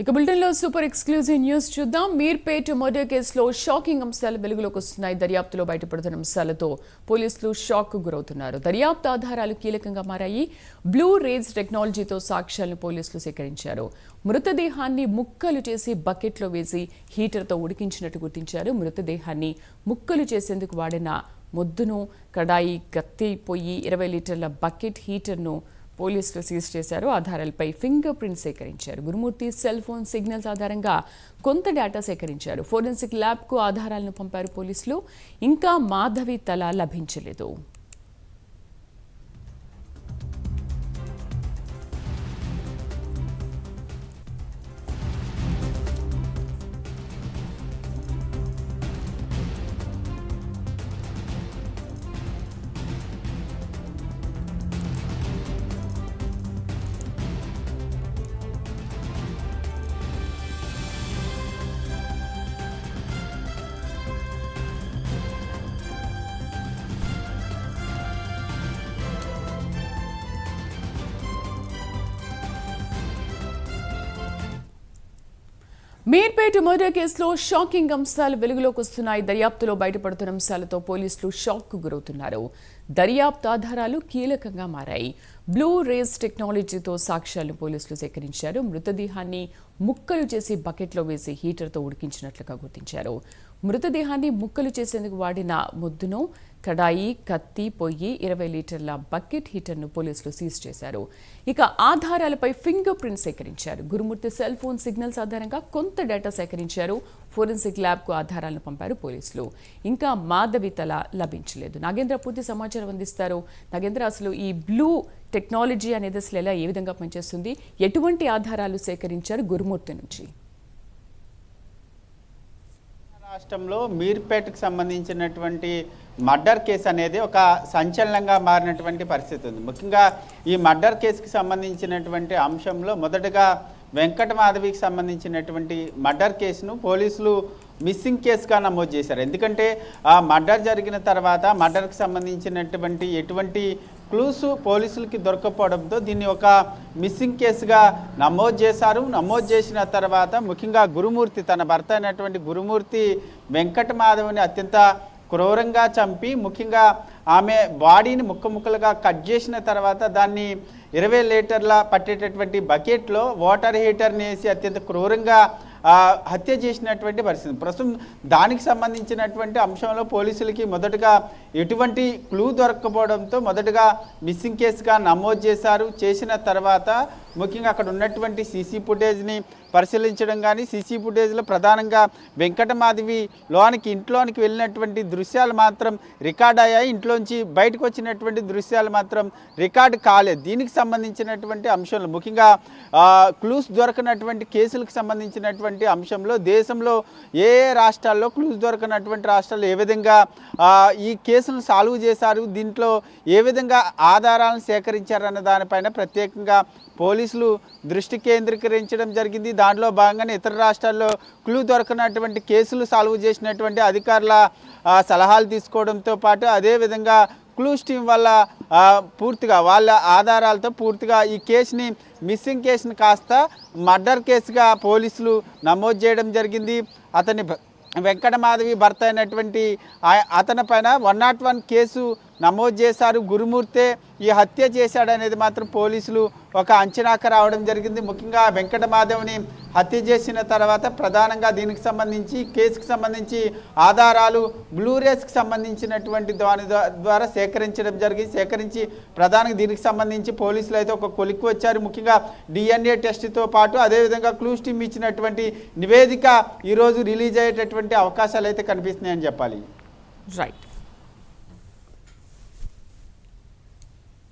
ఇక బులెటిన్లో super exclusive news చూద్దాం. మీర్పేట్ మర్డర్ కేసులో షాకింగ్ అంశాలు వెలుగులోకి వస్తున్నాయి. దర్యాప్తులో బయటపడుతున్న అంశాలతో పోలీసులు షాక్ గురవుతున్నారు. దర్యాప్తు ఆధారాలు కీలకంగా మారాయి. బ్లూ రేజ్ టెక్నాలజీతో సాక్ష్యాలను పోలీసులు సేకరించారు. మృతదేహాన్ని ముక్కలు చేసి బకెట్లో వేసి హీటర్తో ఉడికించినట్టు గుర్తించారు. మృతదేహాన్ని ముక్కలు చేసేందుకు వాడిన మొద్దును కడాయి కత్తి పొయ్యి ఇరవై లీటర్ల బకెట్ హీటర్ను పోలీసులు సీజ్ చేశారు. ఆధారాలపై ఫింగర్ ప్రింట్ సేకరించారు. గురుమూర్తి సెల్ ఫోన్ సిగ్నల్స్ ఆధారంగా కొంత డేటా సేకరించారు. ఫోరెన్సిక్ ల్యాబ్కు ఆధారాలను పంపారు పోలీసులు. ఇంకా మాధవి తల లభించలేదు. మీర్పేట మర్డర్ కేసులో షాకింగ్ అంశాలు వెలుగులోకి వస్తున్నాయి. దర్యాప్తులో బయటపడుతున్న అంశాలతో పోలీసులు షాక్ గురవుతున్నారు. దర్యాప్తు ఆధారాలు కీలకంగా మారాయి. బ్లూ రేస్ టెక్నాలజీతో సాక్ష్యాలను పోలీసులు సేకరించారు. మృతదేహాన్ని ముక్కలు చేసి బకెట్లో వేసి హీటర్తో ఉడికించినట్లుగా గుర్తించారు. మృతదేహాన్ని ముక్కలు చేసేందుకు వాడిన ముద్దును కడాయి కత్తి పొయ్యి ఇరవై లీటర్ల బకెట్ హీటర్ను పోలీసులు సీజ్ చేశారు. ఇక ఆధారాలపై ఫింగర్ ప్రింట్ సేకరించారు. గురుమూర్తి సెల్ ఫోన్ సిగ్నల్స్ ఆధారంగా కొంత డేటా సేకరించారు. ఫోరెన్సిక్ ల్యాబ్కు ఆధారాలను పంపారు పోలీసులు. ఇంకా మాధవి తల లభించలేదు. నాగేంద్ర పూర్తి సమాచారం అందిస్తారు. నాగేంద్ర అసలు ఈ బ్లూ టెక్నాలజీ అనేది అసలు ఎలా ఏ విధంగా పనిచేస్తుంది? ఎటువంటి ఆధారాలు సేకరించారు గురుమూర్తి నుంచి? రాష్ట్రంలో మీర్పేటకు సంబంధించినటువంటి మర్డర్ కేసు అనేది ఒక సంచలనంగా మారినటువంటి పరిస్థితి ఉంది. ముఖ్యంగా ఈ మర్డర్ కేసుకి సంబంధించినటువంటి అంశంలో మొదటగా వెంకట మాధవికి సంబంధించినటువంటి మర్డర్ కేసును పోలీసులు మిస్సింగ్ కేసుగా నమోదు చేశారు. ఎందుకంటే ఆ మర్డర్ జరిగిన తర్వాత మర్డర్కి సంబంధించినటువంటి ఎటువంటి క్లూస్ పోలీసులకి దొరకపోవడంతో దీన్ని ఒక మిస్సింగ్ కేసుగా నమోదు చేశారు. నమోదు చేసిన తర్వాత ముఖ్యంగా గురుమూర్తి తన భర్త అయినటువంటి గురుమూర్తి వెంకట మాధవ్ని అత్యంత క్రూరంగా చంపి ముఖ్యంగా ఆమె బాడీని ముక్క ముక్కలుగా కట్ చేసిన తర్వాత దాన్ని ఇరవై లీటర్ల పట్టేటటువంటి బకెట్లో వాటర్ హీటర్ని వేసి అత్యంత క్రూరంగా హత్య చేసినటువంటి పరిస్థితి. ప్రస్తుతం దానికి సంబంధించినటువంటి అంశంలో పోలీసులకి మొదటగా ఎటువంటి క్లూ దొరకపోవడంతో మొదటగా మిస్సింగ్ కేసుగా నమోదు చేశారు. చేసిన తర్వాత ముఖ్యంగా అక్కడ ఉన్నటువంటి సీసీ ఫుటేజ్ని పరిశీలించడం కానీ సీసీ ఫుటేజ్లో ప్రధానంగా వెంకటమాధవి లోనికి ఇంట్లోనికి వెళ్ళినటువంటి దృశ్యాలు మాత్రం రికార్డ్ అయ్యాయి. ఇంట్లో నుంచి బయటకు వచ్చినటువంటి దృశ్యాలు మాత్రం రికార్డు కాలేదు దీనికి సంబంధించినటువంటి అంశంలో ముఖ్యంగా క్లూస్ దొరకనటువంటి కేసులకు సంబంధించినటువంటి అంశంలో దేశంలో ఏ ఏ రాష్ట్రాల్లో క్లూస్ దొరకనటువంటి రాష్ట్రాలు ఏ విధంగా ఈ కేసులను సాల్వ్ చేశారు దీంట్లో ఏ విధంగా ఆధారాలను సేకరించారన్న దానిపైన ప్రత్యేకంగా పోలీసులు దృష్టి కేంద్రీకరించడం జరిగింది. దాంట్లో భాగంగానే ఇతర రాష్ట్రాల్లో క్లూ దొరకనటువంటి కేసులు సాల్వ్ చేసినటువంటి అధికారుల సలహాలు తీసుకోవడంతో పాటు అదేవిధంగా క్లూస్ టీం వల్ల పూర్తిగా వాళ్ళ ఆధారాలతో పూర్తిగా ఈ కేసుని మిస్సింగ్ కేసుని కాస్త మర్డర్ కేసుగా పోలీసులు నమోదు చేయడం జరిగింది. అతని వెంకటమాధవి భర్త అయినటువంటి అతని పైన వన్ నాట్ వన్ కేసు నమోదు చేశారు. గురుమూర్తే ఈ హత్య చేశాడనేది మాత్రం పోలీసులు ఒక అంచనాకు రావడం జరిగింది. ముఖ్యంగా వెంకటమాధవ్ని హత్య చేసిన తర్వాత ప్రధానంగా దీనికి సంబంధించి కేసుకు సంబంధించి ఆధారాలు బ్లూరేస్కి సంబంధించినటువంటి దాని ద్వారా సేకరించడం జరిగింది. సేకరించి ప్రధానంగా దీనికి సంబంధించి పోలీసులు అయితే ఒక కొలిక్కి వచ్చారు. ముఖ్యంగా డిఎన్ఏ టెస్ట్తో పాటు అదేవిధంగా క్లూస్ టీమ్ ఇచ్చినటువంటి నివేదిక ఈరోజు రిలీజ్ అయ్యేటటువంటి అవకాశాలు అయితే కనిపిస్తున్నాయని చెప్పాలి. రైట్